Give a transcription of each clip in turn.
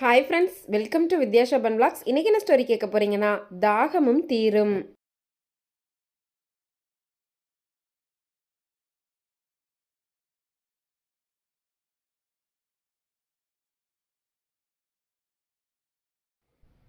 Hi friends welcome to Vidyashaban blogs இன்றைக்கி என்ன story கேட்க போகிறீங்கன்னா தாகமும் தீரும்.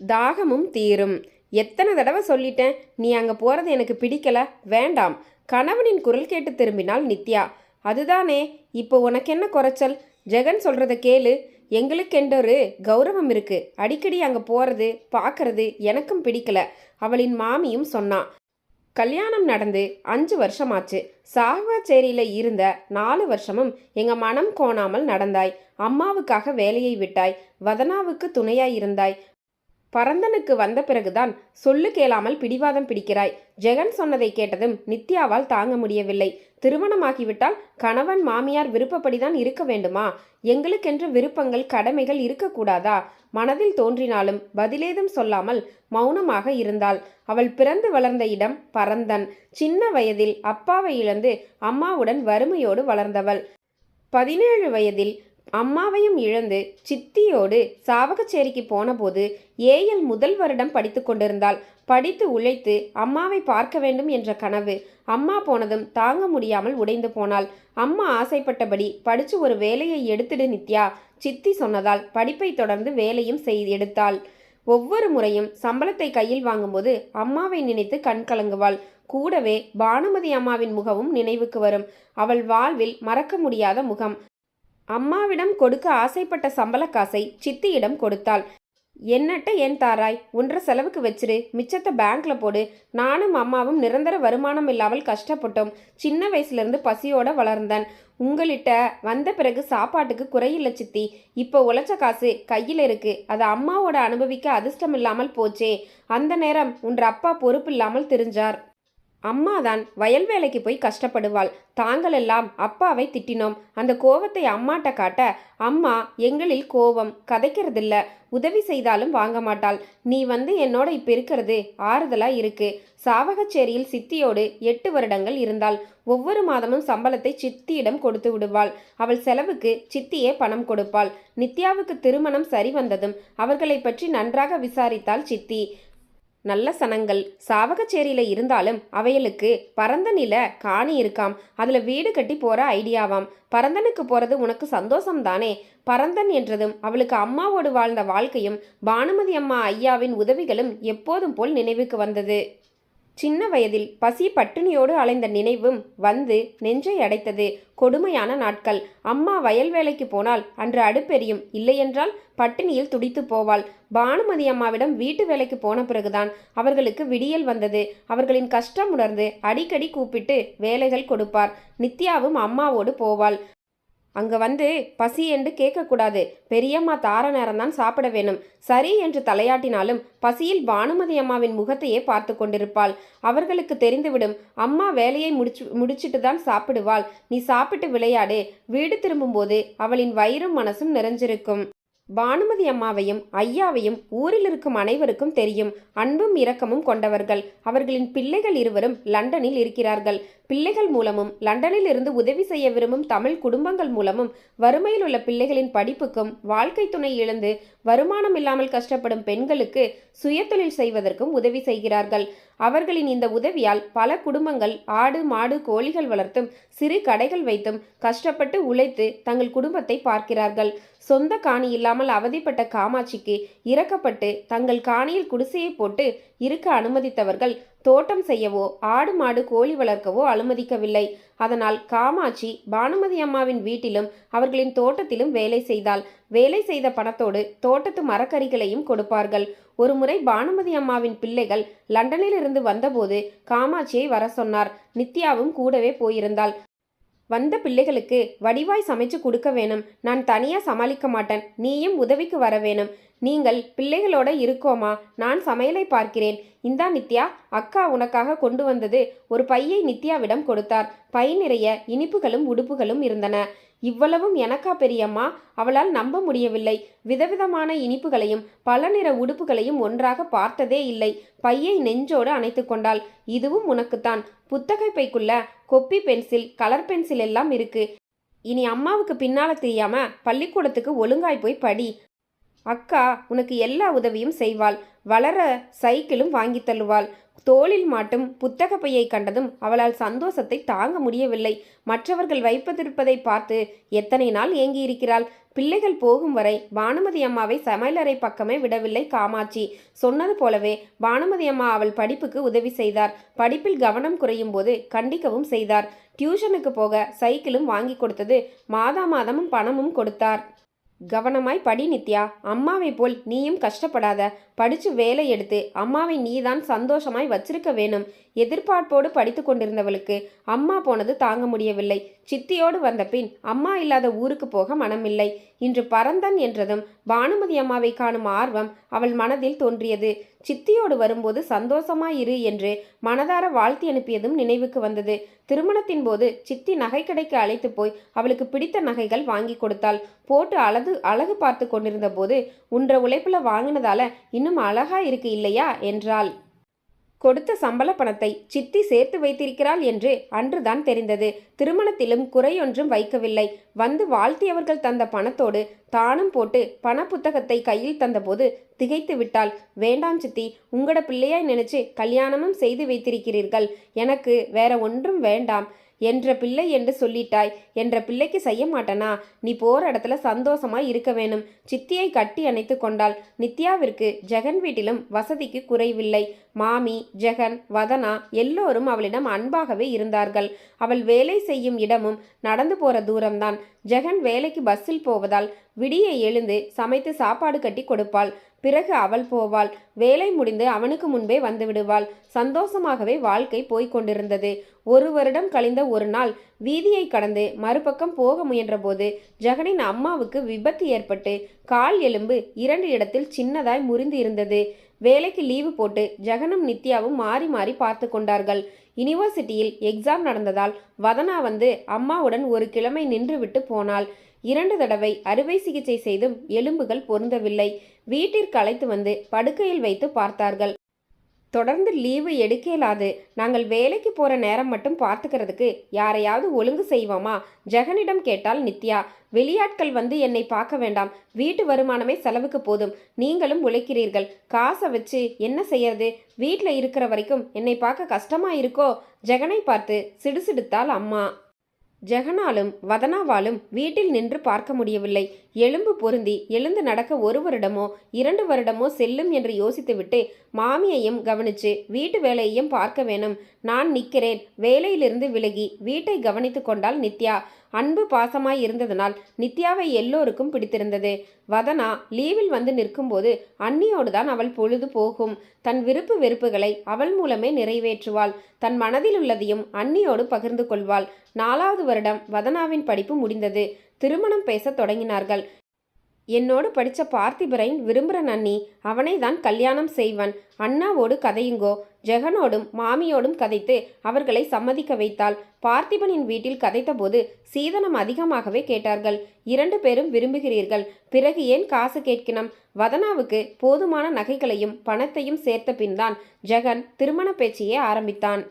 தாகமும் தீரும். எத்தனை தடவை சொல்லிட்டேன் நீ அங்கே போகிறது எனக்கு பிடிக்கல வேண்டாம். கணவனின் குரல் கேட்டு திரும்பினால் நித்யா அதுதானே இப்போ உனக்கு என்ன குறைச்சல்? ஜெகன் சொல்கிறத கேளு. எங்களுக்கென்றொரு கௌரவம் இருக்கு. அடிக்கடி அங்கே போகிறது பார்க்கறது எனக்கும் பிடிக்கல. அவளின் மாமியும் சொன்னான் கல்யாணம் நடந்து அஞ்சு வருஷமாச்சு. சாகச்சேரியில் இருந்த நாலு வருஷமும் எங்கள் மனம் கோணாமல் நடந்தாய். அம்மாவுக்காக வேலையை விட்டாய். வதனாவுக்கு துணையாய் இருந்தாய். பரந்தனுக்கு வந்த பிறகுதான் சொல்லு கேளாமல் பிடிவாதம் பிடிக்கிறாய். ஜெகன் சொன்னதை கேட்டதும் நித்யாவால் தாங்க முடியவில்லை. திருமணமாகிவிட்டால் கணவன் மாமியார் விருப்பப்படிதான் இருக்க வேண்டுமா? எங்களுக்கென்று விருப்பங்கள் கடமைகள் இருக்கக்கூடாதா? மனதில் தோன்றினாலும் பதிலேதும் சொல்லாமல் மௌனமாக இருந்தாள். அவள் பிறந்து வளர்ந்த இடம் பரந்தன். சின்ன வயதில் அப்பாவை இழந்து அம்மாவுடன் வறுமையோடு வளர்ந்தவள். பதினேழு வயதில் அம்மாவையும் இழந்து சித்தியோடு சாவகச்சேரிக்கு போனபோது ஏஎல் முதல் வருடம் படித்து கொண்டிருந்தாள் படித்து உழைத்து அம்மாவை பார்க்க வேண்டும் என்ற கனவு அம்மா போனதும் தாங்க முடியாமல் உடைந்து போனாள். அம்மா ஆசைப்பட்டபடி படித்து ஒரு வேலையை எடுத்துடு நித்யா சித்தி சொன்னதால் படிப்பை தொடர்ந்து வேலையும் செய் எடுத்தாள். ஒவ்வொரு முறையும் சம்பளத்தை கையில் வாங்கும்போது அம்மாவை நினைத்து கண் கலங்குவாள். கூடவே பானுமதி அம்மாவின் முகமும் நினைவுக்கு வரும். அவள் வாழ்வில் மறக்க முடியாத முகம். அம்மாவிடம் கொடுக்க ஆசைப்பட்ட சம்பள காசை சித்தியிடம் கொடுத்தாள். என்னட்ட ஏன் தாராய்? ஒன்றரை செலவுக்கு வச்சிரு. மிச்சத்தை பேங்க்ல போடு. நானும் அம்மாவும் நிரந்தர வருமானம் இல்லாமல் கஷ்டப்பட்டோம். சின்ன வயசுலேருந்து பசியோட வளர்ந்தேன். உங்கள்கிட்ட வந்த பிறகு சாப்பாட்டுக்கு குறையில்லை சித்தி. இப்போ உழைச்ச காசு கையில் இருக்கு. அது அம்மாவோட அனுபவிக்க அதிர்ஷ்டம் இல்லாமல் போச்சே. அந்த நேரம் உன்ற அப்பா பொறுப்பு இல்லாமல் தெரிஞ்சார். அம்மா தான் வயல் வேலைக்கு போய் கஷ்டப்படுவாள். தாங்களெல்லாம் அப்பாவை திட்டினோம். அந்த கோவத்தை அம்மாட்ட காட்ட அம்மா எங்களில் கோவம். கதைக்கிறதில்ல. உதவி செய்தாலும் வாங்க மாட்டாள். நீ வந்து என்னோட இப்ப இருக்கிறது ஆறுதலா இருக்கு. சாவகச்சேரியில் சித்தியோடு எட்டு வருடங்கள் இருந்தாள். ஒவ்வொரு மாதமும் சம்பளத்தை சித்தியிடம் கொடுத்து விடுவாள். அவள் செலவுக்கு சித்தியே பணம் கொடுப்பாள். நித்யாவுக்கு திருமணம் சரி வந்ததும் அவர்களை பற்றி நன்றாக விசாரித்தாள் சித்தி. நல்ல சனங்கள். சாவகச்சேரியில இருந்தாலும் அவைகளுக்கு பரந்த நில காணி இருக்காம். அதுல வீடு கட்டி போற ஐடியாவாம். பரந்தனுக்கு போறது உனக்கு சந்தோஷம் தானே பரந்தன் என்றதும் அவளுக்கு அம்மாவோடு வாழ்ந்த வாழ்க்கையும் பானுமதி அம்மா ஐயாவின் உதவிகளும் எப்போதும் போல் நினைவுக்கு வந்தது. சின்ன வயதில் பசி பட்டினியோடு அலைந்த நினைவும் வந்து நெஞ்சை அடைத்தது. கொடுமையான நாட்கள். அம்மா வயல் வேலைக்கு போனால் அன்று அடுப்பெரியும். இல்லையென்றால் பட்டினியில் துடித்து போவாள். பானுமதி அம்மாவிடம் வீட்டு வேலைக்கு போன பிறகுதான் அவர்களுக்கு விடியல் வந்தது. அவர்களின் கஷ்டம் உணர்ந்து அடிக்கடி கூப்பிட்டு வேலைகள் கொடுப்பார். நித்யாவும் அம்மாவோடு போவாள். அங்கே வந்து பசி என்று கேட்கக்கூடாது. பெரியம்மா தார நேரம்தான் சாப்பிட வேணும் சரி என்று தலையாட்டினாலும் பசியில் பானுமதி அம்மாவின் முகத்தையே பார்த்து கொண்டிருப்பாள். அவர்களுக்கு தெரிந்துவிடும் அம்மா வேலையை முடிச்சு முடிச்சிட்டு தான் சாப்பிடுவாள். நீ சாப்பிட்டு விளையாடு. வீடு திரும்பும்போது அவளின் வயிறும் மனசும் நிறைஞ்சிருக்கும். பானுமதி அம்மாவையும் ஐயாவையும் ஊரில் இருக்கும் அனைவருக்கும் தெரியும். அன்பும் இரக்கமும் கொண்டவர்கள். அவர்களின் பிள்ளைகள் இருவரும் லண்டனில் இருக்கிறார்கள். பிள்ளைகள் மூலமும் லண்டனில் இருந்து உதவி செய்ய விரும்பும் தமிழ் குடும்பங்கள் மூலமும் வறுமையில் உள்ள பிள்ளைகளின் படிப்புக்கும் வாழ்க்கை துணை இழந்து வருமானம் இல்லாமல் கஷ்டப்படும் பெண்களுக்கு சுயதொழில் செய்வதற்கும் உதவி செய்கிறார்கள். அவர்களின் இந்த உதவியால் பல குடும்பங்கள் ஆடு மாடு கோழிகள் வளர்த்தும் சிறு கடைகள் வைத்தும் கஷ்டப்பட்டு உழைத்து தங்கள் குடும்பத்தை பார்க்கிறார்கள். சொந்த காணி இல்லாமல் அவதிப்பட்ட காமாட்சிக்கு இறக்கப்பட்டு தங்கள் காணியில் குடிசையை போட்டு இருக்க அனுமதித்தவர்கள் தோட்டம் செய்யவோ ஆடு மாடு கோழி வளர்க்கவோ அனுமதிக்கவில்லை. அதனால் காமாட்சி பானுமதி அம்மாவின் வீட்டிலும் அவர்களின் தோட்டத்திலும் வேலை செய்தால் வேலை செய்த பணத்தோடு தோட்டத்து மரக்கறிகளையும் கொடுப்பார்கள். ஒருமுறை பானுமதி அம்மாவின் பிள்ளைகள் லண்டனில் இருந்து வந்தபோது காமாட்சியை வர சொன்னார். நித்யாவும் கூடவே போயிருந்தாள். வந்த பிள்ளைகளுக்கு வடிவாய் சமைச்சு கொடுக்க வேணும். நான் தனியாக சமாளிக்க மாட்டேன். நீயும் உதவிக்கு வர வேணும். நீங்கள் பிள்ளைகளோட இருக்கோமா? நான் சமையலை பார்க்கிறேன். இந்தா நித்யா அக்கா உனக்காக கொண்டு வந்தது ஒரு பையை நித்யாவிடம் கொடுத்தார். பை நிறைய இனிப்புகளும் உடுப்புகளும் இருந்தன. இவ்வளவும் எனக்கா பெரியம்மா? அவளால் நம்ப முடியவில்லை. விதவிதமான இனிப்புகளையும் பல நிற உடுப்புகளையும் ஒன்றாக பார்த்ததே இல்லை. பையை நெஞ்சோடு அணைத்து கொண்டாள். இதுவும் உனக்குத்தான். புத்தகை பைக்குள்ள கொப்பி பென்சில் கலர் பென்சில் எல்லாம் இருக்கு. இனி அம்மாவுக்கு பின்னால தெரியாம பள்ளிக்கூடத்துக்கு ஒழுங்காய் போய் படி. அக்கா உனக்கு எல்லா உதவியும் செய்வாள். வளர சைக்கிளும் வாங்கி தள்ளுவாள். தோளில் மாட்டும் புத்தக பையை கண்டதும் அவளால் சந்தோஷத்தை தாங்க முடியவில்லை. மற்றவர்கள் வைப்பதிருப்பதை பார்த்து எத்தனை நாள் ஏங்கியிருக்கிறாள்? பிள்ளைகள் போகும் வரை பானுமதி அம்மாவை சமையலறை பக்கமே விடவில்லை காமாட்சி. சொன்னது போலவே பானுமதி அம்மா அவள் படிப்புக்கு உதவி செய்தார். படிப்பில் கவனம் குறையும் போது கண்டிக்கவும் செய்தார். டியூஷனுக்கு போக சைக்கிளும் வாங்கி கொடுத்தது. மாதா மாதமும் பணமும் கொடுத்தார். கவனமாய் படி நித்யா. அம்மாவை போல் நீயும் கஷ்டப்படாத. படிச்சு வேலை எடுத்து அம்மாவை நீதான் சந்தோஷமாய் வச்சிருக்க வேணும். எதிர்பார்ப்போடு படித்து கொண்டிருந்தவளுக்கு அம்மா போனது தாங்க முடியவில்லை. சித்தியோடு வந்த பின் அம்மா இல்லாத ஊருக்கு போக மனமில்லை. இன்று பரந்தன் என்றதும் பானுமதி அம்மாவை காணும் ஆர்வம் அவள் மனதில் தோன்றியது. சித்தியோடு வரும்போது சந்தோஷமாயிரு என்று மனதார வாழ்த்தி அனுப்பியதும் நினைவுக்கு வந்தது. திருமணத்தின் போது சித்தி நகை கடைக்கு அழைத்து போய் அவளுக்கு பிடித்த நகைகள் வாங்கி கொடுத்தாள். போட்டு அழகு அழகு பார்த்து கொண்டிருந்த போது உன்ற உழைப்புல வாங்கினதால இன்னும் அழகா இருக்கு இல்லையா? என்றாள். கொடுத்த சம்பள பணத்தை சித்தி சேர்த்து வைத்திருக்கிறாள் என்று அன்றுதான் தெரிந்தது. திருமணத்திலும் குறையொன்றும் வைக்கவில்லை. வந்து வாழ்த்தியவர்கள் தந்த பணத்தோடு தானும் போட்டு பண புத்தகத்தை கையில் தந்தபோது திகைத்து விட்டாள். வேண்டாம் சித்தி உங்களோட பிள்ளையாய் நினைச்சு கல்யாணமும் செய்து வைத்திருக்கிறீர்கள். எனக்கு வேற ஒன்றும் வேண்டாம். என்ற பிள்ளை என்று சொல்லிட்டாய். என்ற பிள்ளைக்கு செய்ய மாட்டனா? நீ போற இடத்துல சந்தோஷமா இருக்க வேணும். சித்தியை கட்டி அணைத்து கொண்டாள். நித்யாவிற்கு ஜெகன் வீட்டிலும் வசதிக்கு குறைவில்லை. மாமி ஜெகன் வதனா எல்லோரும் அவளிடம் அன்பாகவே இருந்தார்கள். அவள் வேலை செய்யும் இடமும் நடந்து போற தூரம்தான். ஜெகன் வேலைக்கு பஸ்ஸில் போவதால் விடிய எழுந்து சமைத்து சாப்பாடு கட்டி கொடுப்பாள். பிறகு அவள் போவாள். வேலை முடிந்து அவனுக்கு முன்பே வந்துவிடுவாள் சந்தோஷமாகவே வாழ்க்கை போய்க் கொண்டிருந்தது. ஒரு வருடம் கழிந்த ஒரு நாள் வீதியை கடந்து மறுபக்கம் போக முயன்றபோது ஜெகனின் அம்மாவுக்கு விபத்து ஏற்பட்டு கால் எலும்பு இரண்டு இடத்தில் சின்னதாய் முறிந்து இருந்தது. வேலைக்கு லீவு போட்டு ஜெகனும் நித்யாவும் மாறி மாறி பார்த்து கொண்டார்கள். யுனிவர்சிட்டியில் எக்ஸாம் நடந்ததால் வதனா வந்து அம்மாவுடன் ஒரு கிழமை நின்றுவிட்டு போனாள். இரண்டு தடவை அறுவை சிகிச்சை செய்தும் எலும்புகள் பொருந்தவில்லை. வீட்டிற்கு அழைத்து வந்து படுக்கையில் வைத்து பார்த்தார்கள். தொடர்ந்து லீவு எடுக்க இயலாது நாங்கள் வேலைக்கு போகிற நேரம் மட்டும் பார்த்துக்கிறதுக்கு யாரையாவது ஒழுங்கு செய்வோமா? ஜெகனிடம் கேட்டால் நித்யா. வெளியாட்கள் வந்து என்னை பார்க்க வேண்டாம். வீட்டு வருமானமே செலவுக்கு போதும். நீங்களும் உழைக்கிறீர்கள். காசை வச்சு என்ன செய்யறது? வீட்டில் இருக்கிற வரைக்கும் என்னை பார்க்க கஷ்டமா இருக்கோ? ஜெகனை பார்த்து சிடுசிடுத்தாள் அம்மா. ஜெகனாலும் வதனாவாலும் வீட்டில் நின்று பார்க்க முடியவில்லை. எலும்பு பொருந்தி எழுந்து நடக்க ஒரு வருடமோ இரண்டு வருடமோ செல்லும் என்று யோசித்துவிட்டு மாமியையும் கவனிச்சு வீட்டு வேலையையும் பார்க்க வேணும். நான் நிற்கிறேன். வேலையிலிருந்து விலகி வீட்டை கவனித்து கொண்டால் நித்யா. அன்பு பாசமாய் இருந்ததனால் நித்யாவை எல்லோருக்கும் பிடித்திருந்தது. வதனா லீவில் வந்து நிற்கும்போது அன்னியோடு தான் அவள் பொழுது போகும். தன் விருப்பு வெறுப்புகளை அவள் மூலமே நிறைவேற்றுவாள். தன் மனதில் உள்ளதையும் அன்னியோடு பகிர்ந்து கொள்வாள். நாலாவது வருடம் வதனாவின் படிப்பு முடிந்தது. திருமணம் பேசத் தொடங்கினார்கள். என்னோடு படித்த பார்த்திபரைன் விரும்புகிறன் அண்ணி அவனை தான் கல்யாணம் செய்வன். அண்ணாவோடு கதையுங்கோ ஜெகனோடும் மாமியோடும் கதைத்து அவர்களை சம்மதிக்க வைத்தாள். பார்த்திபனின் வீட்டில் கதைத்தபோது சீதனம் அதிகமாகவே கேட்டார்கள். இரண்டு பேரும் விரும்புகிறீர்கள். பிறகு ஏன் காசு கேட்கினம்? வதனாவுக்கு போதுமான நகைகளையும் பணத்தையும் சேர்த்த பின்தான் ஜெகன் திருமண பேச்சையே ஆரம்பித்தான்.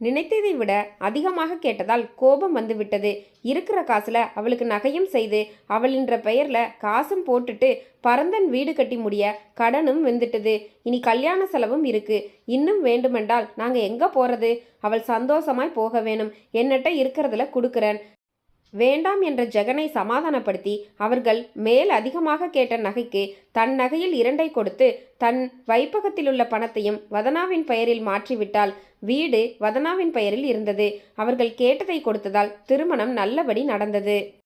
நினைத்ததை விட அதிகமாக கேட்டதால் கோபம் வந்துவிட்டது. இருக்கிற காசுல அவளுக்கு நகையும் செய்து அவளின்ற பெயர்ல காசும் போட்டுட்டு பரந்தன் வீடு கட்டி முடிய கடனும் வெந்துட்டது. இனி கல்யாண செலவும் இருக்கு. இன்னும் வேண்டுமென்றால் நாங்க எங்க போறது? அவள் சந்தோஷமாய் போக வேணும். என்னட்ட இருக்கிறதுல கொடுக்குறேன். வேண்டாம் என்ற ஜெகனை சமாதானப்படுத்தி அவர்கள் மேல் அதிகமாக கேட்ட நகைக்கு தன் நகையில் இரண்டை கொடுத்து தன் வைப்பகத்திலுள்ள பணத்தையும் வதனாவின் பெயரில் மாற்றிவிட்டால் வீடு வதனாவின் பெயரில் இருந்தது. அவர்கள் கேட்டதை கொடுத்ததால் திருமணம் நல்லபடி நடந்தது.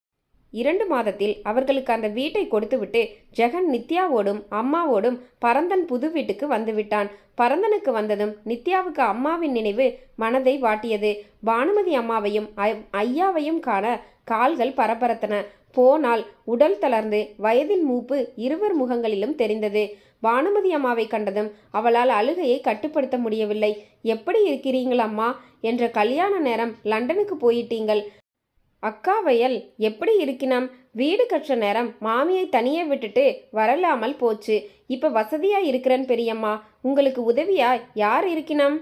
இரண்டு மாதத்தில் அவர்களுக்கு அந்த வீட்டை கொடுத்துவிட்டு ஜெகன் நித்யாவோடும் அம்மாவோடும் பரந்தன் புது வீட்டுக்கு வந்துவிட்டான். பரந்தனுக்கு வந்ததும் நித்யாவுக்கு அம்மாவின் நினைவு மனதை வாட்டியது. பானுமதி அம்மாவையும் ஐயாவையும் காண கால்கள் பரபரத்தன. போனால் உடல் தளர்ந்து வயதின் மூப்பு இருவர் முகங்களிலும் தெரிந்தது. பானுமதி அம்மாவை கண்டதும் அவளால் அழுகையை கட்டுப்படுத்த முடியவில்லை. எப்படி இருக்கிறீங்கள் அம்மா என்ற கல்யாண நேரம் லண்டனுக்கு போயிட்டீங்கள். அக்காவையல் எப்படி இருக்கினாம்? வீடு கற்ற நேரம் மாமியை தனியே விட்டுட்டு வரலாமல் போச்சு. இப்ப வசதியா இருக்கிறன் பெரியம்மா. உங்களுக்கு உதவியா யார் இருக்கினாம்?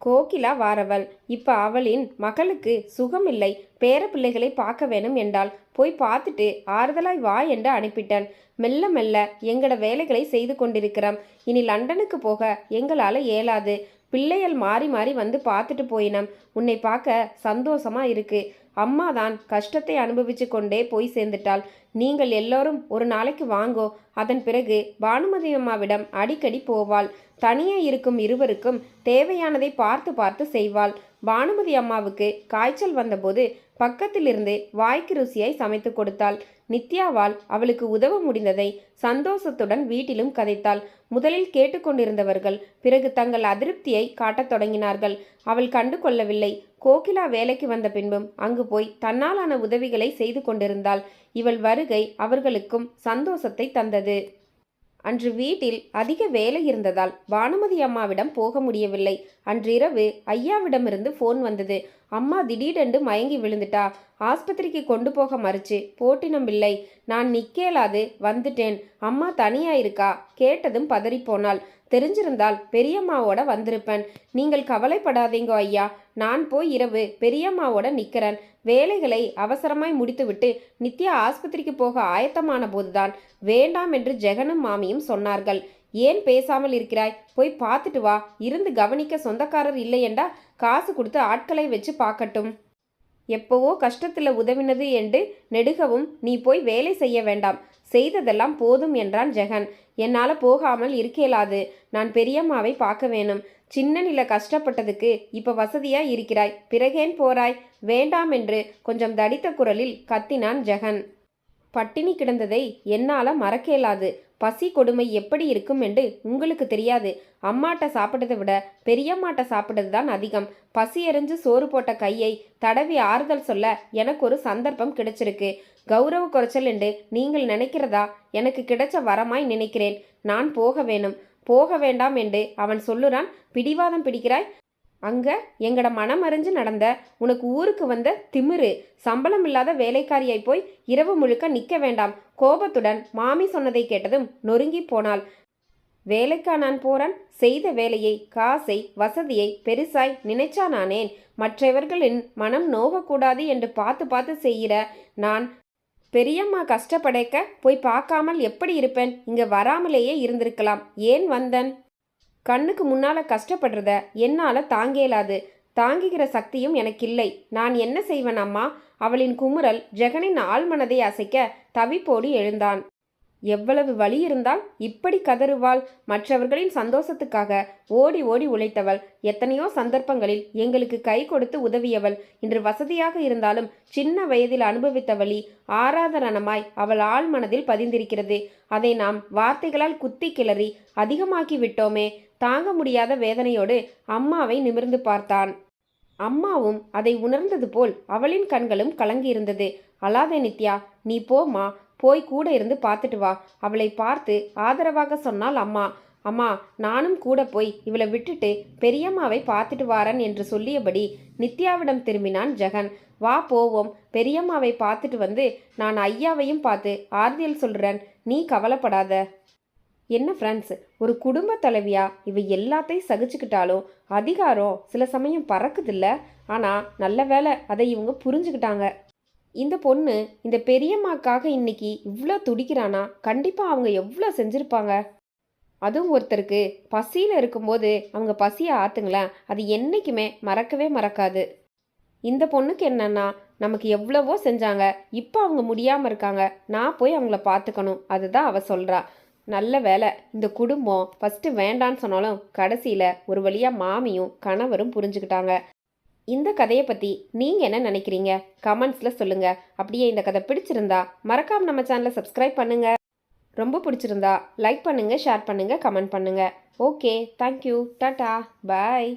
கோகிலா வாரவள். இப்ப அவளின் மகளுக்கு சுகமில்லை. பேர பிள்ளைகளை பார்க்க வேணும் என்றால் போய் பார்த்துட்டு ஆறுதலாய் வா என்று அனுப்பிட்டேன். மெல்ல மெல்ல எங்கட வேலைகளை செய்து கொண்டிருக்கிறோம். இனி லண்டனுக்கு போக எங்களால் இயலாது. பிள்ளைகள் மாறி மாறி வந்து பார்த்துட்டு போயினம். உன்னை பார்க்க சந்தோஷமா இருக்கு. அம்மா தான் கஷ்டத்தை அனுபவிச்சு கொண்டே போய் சேர்ந்துட்டாள். நீங்கள் எல்லோரும் ஒரு நாளைக்கு வாங்கோ. அதன் பிறகு பானுமதி அம்மாவிடம் அடிக்கடி போவாள். தனியே இருக்கும் இருவருக்கும் தேவையானதை பார்த்து பார்த்து செய்வாள். பானுமதி அம்மாவுக்கு காய்ச்சல் வந்தபோது பக்கத்திலிருந்து வாய்க்கு ருசியாய் சமைத்து கொடுத்தாள். நித்யாவால் அவளுக்கு உதவ முடிந்ததை சந்தோஷத்துடன் வீட்டிலும் கதைத்தாள். முதலில் கேட்டுக்கொண்டிருந்தவர்கள் பிறகு தங்கள் அதிருப்தியை காட்டத் தொடங்கினார்கள். அவள் கண்டு கொள்ளவில்லை கோகிலா வேலைக்கு வந்த பின்பும் அங்கு போய் தன்னாலான உதவிகளை செய்து கொண்டிருந்தாள். இவள் வருகை அவர்களுக்கும் சந்தோஷத்தை தந்தது. அன்று வீட்டில் அதிக வேலை இருந்ததால் பானுமதி அம்மாவிடம் போக முடியவில்லை. அன்றிரவு ஐயாவிடமிருந்து ஃபோன் வந்தது. அம்மா திடீரென்று மயங்கி விழுந்துட்டா. ஆஸ்பத்திரிக்கு கொண்டு போக மறுச்சு போட்டினம் இல்லை நான் நிக்கேலாது வந்துட்டேன். அம்மா தனியா இருக்கா? கேட்டதும் பதறிப்போனாள். தெரிஞ்சிருந்தால் பெரியம்மாவோட வந்திருப்பேன். நீங்கள் கவலைப்படாதீங்க ஐயா. நான் போய் இரவு பெரியம்மாவோட நிக்கிறேன். வேலைகளை அவசரமாய் முடித்துவிட்டு நித்யா ஆஸ்பத்திரிக்கு போக ஆயத்தமான போதுதான். வேண்டாம் என்று ஜெகனும் மாமியும் சொன்னார்கள். ஏன் பேசாமல் இருக்கிறாய்? போய் பார்த்துட்டு வா. இருந்து கவனிக்க சொந்தக்காரர் இல்லையெண்டா? காசு கொடுத்து ஆட்களை வச்சு பார்க்கட்டும். எப்பவோ கஷ்டத்தில் உதவினது என்று நெடுகவும் நீ போய் வேலை செய்ய வேண்டாம். செய்ததெல்லாம் போதும் என்றான் ஜெகன். என்னால் போகாமல் இருக்கேலாது நான் பெரியம்மாவை பார்க்க வேணும். சின்ன நில கஷ்டப்பட்டதுக்கு இப்போ வசதியா இருக்கிறாய். பிறகேன் போறாய். வேண்டாம் என்று கொஞ்சம் தடித்த குரலில் கத்தினான் ஜெகன். பட்டினி கிடந்ததை என்னால் மறக்கேலாது பசி கொடுமை எப்படி இருக்கும் என்று உங்களுக்கு தெரியாது. அம்மாட்ட சாப்பிட்டதை விட பெரியம்மாட்ட சாப்பிட்டது தான் அதிகம். பசி எறிஞ்சு சோறு போட்ட கையை தடவி ஆறுதல் சொல்ல எனக்கு ஒரு சந்தர்ப்பம் கிடைச்சிருக்கு. கௌரவ குறைச்சல் என்று நீங்கள் நினைக்கிறதா? எனக்கு கிடைச்ச வரமாய் நினைக்கிறேன். நான் போக வேணும். போக வேண்டாம் என்று அவன் சொல்லுறான். பிடிவாதம் பிடிக்கிறாய்? அங்கே எங்கட மனம் அறிஞ்சு நடந்த உனக்கு ஊருக்கு வந்த திமிரு சம்பளம் இல்லாத வேலைக்காரியாய் போய் இரவு முழுக்க நிற்க வேண்டாம். கோபத்துடன் மாமி சொன்னதை கேட்டதும் நொறுங்கி போனாள். வேலைக்கா நான் போறேன். செய்த வேலையை காசை வசதியை பெருசாய் நினைச்சா நானேன் மற்றவர்களின் மனம் நோகக்கூடாது என்று பார்த்து பார்த்து செய்கிற நான் பெரியம்மா கஷ்டப்படைக்க போய் பார்க்காமல் எப்படி இருப்பேன்? இங்கே வராமலேயே இருந்திருக்கலாம். ஏன் வந்தன்? கண்ணுக்கு முன்னால கஷ்டப்படுறத என்னால தாங்கேலாது தாங்குகிற சக்தியும் எனக்கில்லை. நான் என்ன செய்வேன் அம்மா அவளின் குமுறல் ஜெகனின் ஆழ்மனதை அசைக்க தவிப்போடு எழுந்தான். எவ்வளவு வலி இருந்தால் இப்படி கதறுவாள். மற்றவர்களின் சந்தோஷத்துக்காக ஓடி ஓடி உழைத்தவள். எத்தனையோ சந்தர்ப்பங்களில் எங்களுக்கு கை கொடுத்து உதவியவள். இன்று வசதியாக இருந்தாலும் சின்ன வயதில் அனுபவித்த வழி ஆராதரணமாய் அவள் ஆழ்மனதில் பதிந்திருக்கிறது. அதை நாம் வார்த்தைகளால் குத்தி கிளறி அதிகமாக்கி விட்டோமே. தாங்க முடியாத வேதனையோடு அம்மாவை நிமிர்ந்து பார்த்தான். அம்மாவும் அதை உணர்ந்தது போல் அவளின் கண்களும் கலங்கியிருந்தது அலாதே நித்யா நீ போமா போய் கூட இருந்து பார்த்துட்டு வா. அவளை பார்த்து ஆதரவாக சொன்னால் அம்மா. அம்மா நானும் கூட போய் இவளை விட்டுட்டு பெரியம்மாவை பார்த்துட்டு வாரன் என்று சொல்லியபடி நித்யாவிடம் திரும்பினான் ஜெகன். வா போவோம். பெரியம்மாவை பார்த்துட்டு வந்து நான் ஐயாவையும் பார்த்து ஆறுதல் சொல்கிறேன் நீ கவலைப்படாத. என்ன ஃப்ரெண்ட்ஸ் ஒரு குடும்ப தலைவியா? இவ எல்லாத்தையும் சகிச்சுக்கிட்டாலும் அதிகாரம் சில சமயம் பறக்குதில்ல? ஆனால் நல்ல வேலை அதை இவங்க புரிஞ்சுக்கிட்டாங்க. இந்த பொண்ணு இந்த பெரியம்மாக்காக இன்னைக்கு இவ்வளோ துடிக்கிறானா? கண்டிப்பாக அவங்க எவ்வளோ செஞ்சுருப்பாங்க? அதுவும் ஒருத்தருக்கு. பசியில் இருக்கும்போது அவங்க பசியை ஆற்றுங்களேன் அது என்றைக்குமே மறக்கவே மறக்காது. இந்த பொண்ணுக்கு என்னன்னா நமக்கு எவ்வளவோ செஞ்சாங்க. இப்போ அவங்க முடியாமல் இருக்காங்க. நான் போய் அவங்கள பார்த்துக்கணும் அதுதான் அவ சொல்கிறா நல்ல வேலை. இந்த குடும்பம் ஃபஸ்ட்டு வேண்டான்னு சொன்னாலும் கடைசியில் ஒரு வழியாக மாமியும் கணவரும் புரிஞ்சுக்கிட்டாங்க. இந்த கதையை பற்றி நீங்கள் என்ன நினைக்கிறீங்க? கமெண்ட்ஸில் சொல்லுங்கள் அப்படியே இந்த கதை பிடிச்சிருந்தா மறக்காம நம்ம சேனலை சப்ஸ்கிரைப் பண்ணுங்கள் ரொம்ப பிடிச்சிருந்தா லைக் பண்ணுங்கள் ஷேர் பண்ணுங்கள் கமெண்ட் பண்ணுங்கள் ஓகே தேங்க்யூ டாட்டா பாய்